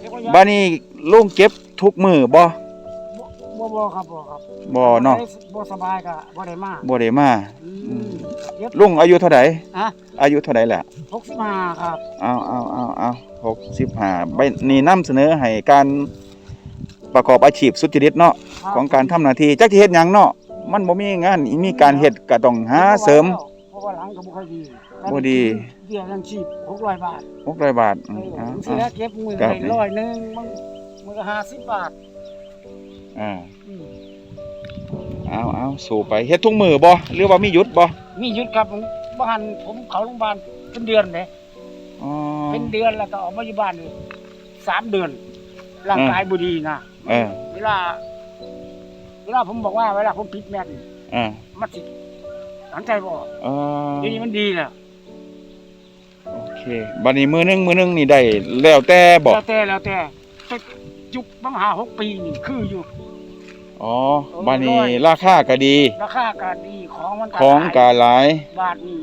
เรียกว่ายาบ้านนี้ลุงเก็บทุกมือบ่บ่บ่บ่ครับบ่ครับบ่เนาะบ่สบายก็บ่ได้มาบ่ได้มาอือืมมเย็บลุงอายุเท่าไหร่ฮะอายุเท่าไหร่แหละ65ครับเอาเอาเอาเอาหกสิบห้าใบนี่นำเสนอให้การประกอบอาชีพสุจริตเนาะครับของการทำหน้าที่จักที่เฮ็ดหยังเนาะมันบ่มีงานมีการเฮ็ดก็ต้องหาเสริมเพราะว่าหลังก็บ่ค่อยดีบ่ดี เบี้ยยังชีพ600บาท600บาทเออืมอเอาผมสิเอาแล้วเก็บมือครับได้ร้อยหนึงมันมือละ50บาทอ่าอืมเอาเอาสู่ไปเฮ็ดทุกมือบ่หรือว่ามีหยุดบ่มีหยุดครับผมบ้านผมเข้าโรงพยาบาลเป็นเดือนเลยอ๋อ เป็นเดือนแล้วก็ออกมาอยู่บ้านนี่สามเดือน ร่างกายบุดีนะเออ เวลา เวลาผมบอกว่าเวลาผมปิดแมทนี่อ่ามันสิหันใจบออกเออเดี๋ยวนี้มันดีแล้วโอเค บัดนี้มือหนึงมือหนึงนี่ได้แล้วแต่บ่แล้วแต่แล้วแต่แต่ยุคบังหาหกปีนี่คืออยู่ อ๋อบัดนี้ราคาก็ดี ราคาก็ดีของมันก็ของหลายก็หลาย บาทนี่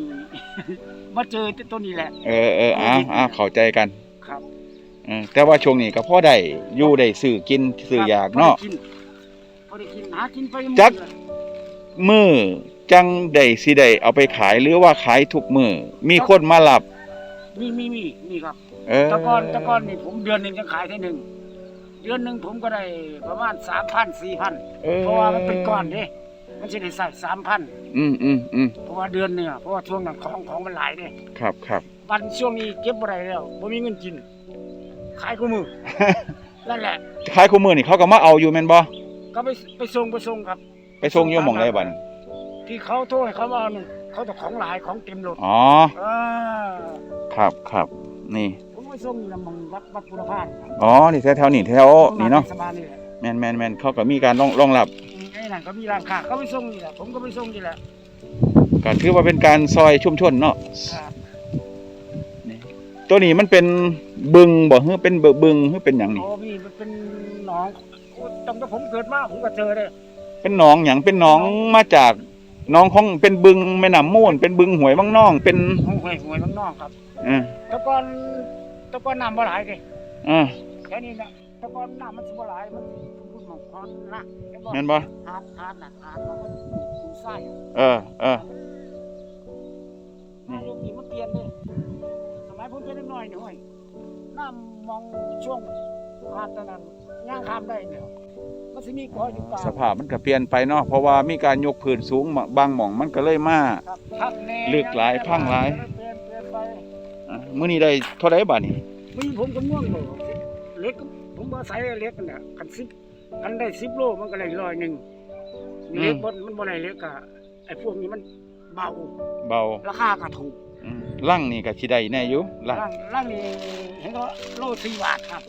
มาเจอตัวนี้แหละ เออเอออ่าอ่าเข้าใจกันครับ เออแต่ว่าช่วงนี้ก็พอได้อยู่ได้ซื้อกินซื้ออยากเนาะพอได้กินพอได้กินหากินไปหมดจัก เลยมือจังได้สิได้เอาไปขายหรือว่าขายทุกมือมีคนมารับ มีมีมีมีครับเออแตะกอนแตะกอนนี่ผมเดือนหนึ่งจะขายทีหนึ่งเดือนหนึ่งผมก็ได้ประมาณสามพันสี่พันออเพราะว่ามันเป็นก้อนเด้มันจะได้ใส่สามพันอืมอืมอืมเพราะว่าเดือนเนี่ยเพราะว่าช่วงนั้นของของมันหลายเด้ครับครับวันช่วงนี้เก็บบ่ได้แล้วบ่มีเงินกิน ขายกูมือนั่นแหละขายคู่มือนี่เขาก็มาเอาอยู่แม่นบ่ก็ไปไปส่งไปส่งครับ ไปส่งอยู่หม่องใดบัดนี้ที่เขาโทรให้เขามาเอานี่ เขาจะของหลายของเต็มรถอ๋ออ่าครับครับนี่ ผมไปส่งนี่ละหมองวัดวัดบุรพาอ๋อ นี่แถวๆนี่แถวนี่เนาะสบายนี่แหละแม่นแม่นแม่นเขาก็มีการรองรองรับอืมไอ้นั่นก็มีร้านค้าเขาไปส่งนี่แหละผมก็ไปส่งนี่แหละก็ถือว่าเป็นการซอยชุมชนเนาะครับนี่ตัวนี้มันเป็นบึงบ่ฮือเป็นเบบึงฮือเป็นหยังนี่โอ้มีมันเป็นหนองโอ้ตั้งแต่ผมเกิดมาผมก็เจอเลยเป็นหนองหยังเป็นหนองมาจากห นองของเป็นบึงแม่น้ำมูลเป็นบึงหวยบางนอง เป็นห้องห้วยห้วยข้างนอกครับเออแตะกอนแตะกอนน้ำบ่หลายเลยเออแค่นี้นะแตะกอนน้ำมันสิบ่หลายมันพูดหมองพอนนะเห็นบ่แม่นบ่หาดหาดน่ะหาดมันก็อยู่ใต้อะเออเออน้ำลูกนี่มันเปลี่ยนเลยสมัยผมเป็นเด็กน้อยนี่ห้วยน้ำมองช่วง หาดตอนนั้นย่างข้ามได้เนี่ยมันสิมีเกาะอยู่กลางสภาพมันก็เปลี่ยนไปเนาะเพราะว่ามีการยกพื้นสูงบางหม่องมันก็เลยมาครับพักแน่ลึกหลายพังหลายเปลี่ยนเปลี่ยนไปอะมื้อนี้ได้เท่าใดบาดนี้มีผมก็ม่วงบ่เล็กก็ผมบ่ใส่เล็กนั่นน่ะคันสิบคันได้สิบโลมันก็ได้ร้อยหนึ่งเล็กบ่มันบ่ได้เล็กอะไอ้พวกนี้มันเบาเบาราคาก็ถูกอืมลังนี่ก็สิได้แน่อยู่ลังร่างร่างนี่เห็นก็โลสี่บาทครับ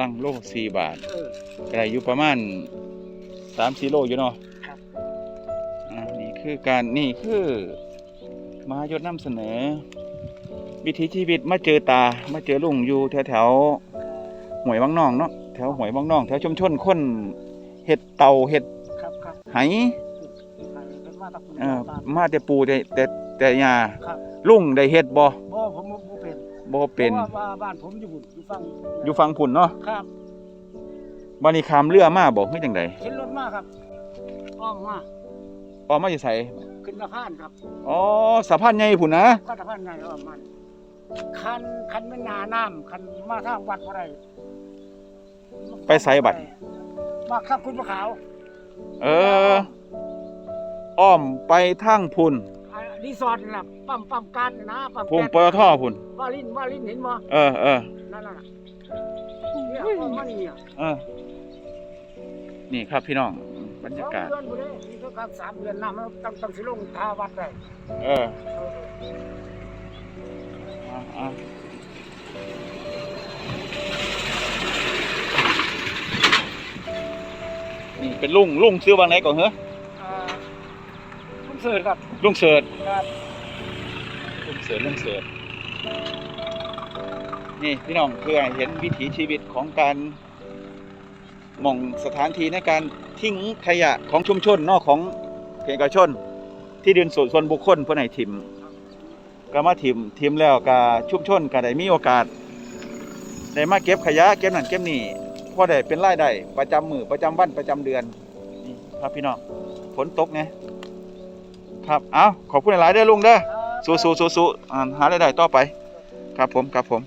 ลังโล4บาทเออก็ได้อยู่ประมาณ3-4โลอยู่เนาะครับอ่านี่คือการนี่คือมายศนำเสนอ วิถีชีวิตมาเจอตามาเจอลุงอยู่แถวแถวๆหวยบางนองเนาะแถวหวยบางนอง แถวชุมชนคนเห็ดเตาเห็ดครับครับไหเป็นมาตะกุนเอ่อตาลมาแต่ปูแต่แต่แต่ยาครับลุงได้เฮ็ดบ่บ่ผม บ่เป็นบ่เป็นพราะว่าบ้านผมอยู่บุญอยู่ฝั่งอยู่ฝั่งพุ่นเนาะครับบัดนี้ขามเรือมาบ่คือจังไดเห็นรถมาครับอ้อมมาออกมาอยู่ไสขึ้นสะพานครับอ๋อสะพานใหญ่พุ่นนะก็สะพานไงอ้อมมันคันคันเป็นนาน้ำคันมาทางวัดบ่ได้ไปไสบัดมาข้างคุณมะขาว เออ อ้อมไปทางพุ่นอ่า รีสอร์ทนี่ล่ะปั๊มปั๊มการนี่นะปั๊มพุ่มแก๊สปตทพุ่น ว่าลินว่าลินเห็นบ่เออเออนั่นน่ะเนี่ยอ้อมมานี่อะเออ นี่ครับพี่น้อง บรรสยาองกาศเดือนบ่ได้นี่ก็ครับสามเดือนน้ำมันต้องต้องสิลงทาวัดได้เอออะอะนี่เป็นลุงลุงซื้อบางไหนก่อนเหรออ่าผม เสิร์ชครับลุงเสิร์ชครับลุงเสิร์ชลุงเสิร์ชนี่พี่น้องเพื่อให้เห็นวิถีชีวิตของการหม่องสถานที่ในการทิ้งขยะของชุมชนเนอกของเอกชน ที่ดินส่วนส่วนบุคคลเพื่อให้ถิ่มก็มาถิ่มถิ่มแล้วก็ชุมชนก็ได้มีโอกาสได้มาเก็บขยะเก็บนั่นเก็บนี่พอได้เป็นรายได้ประจำมือประจำวันประจำเดือนนี่ครับพี่น้องฝนตกไง ครับ เอาขอบคุณหลายๆเด้อลุงเด้อสู้ๆสู้ๆอ่หาได้ได้ต่อไป ครับผม ครับผม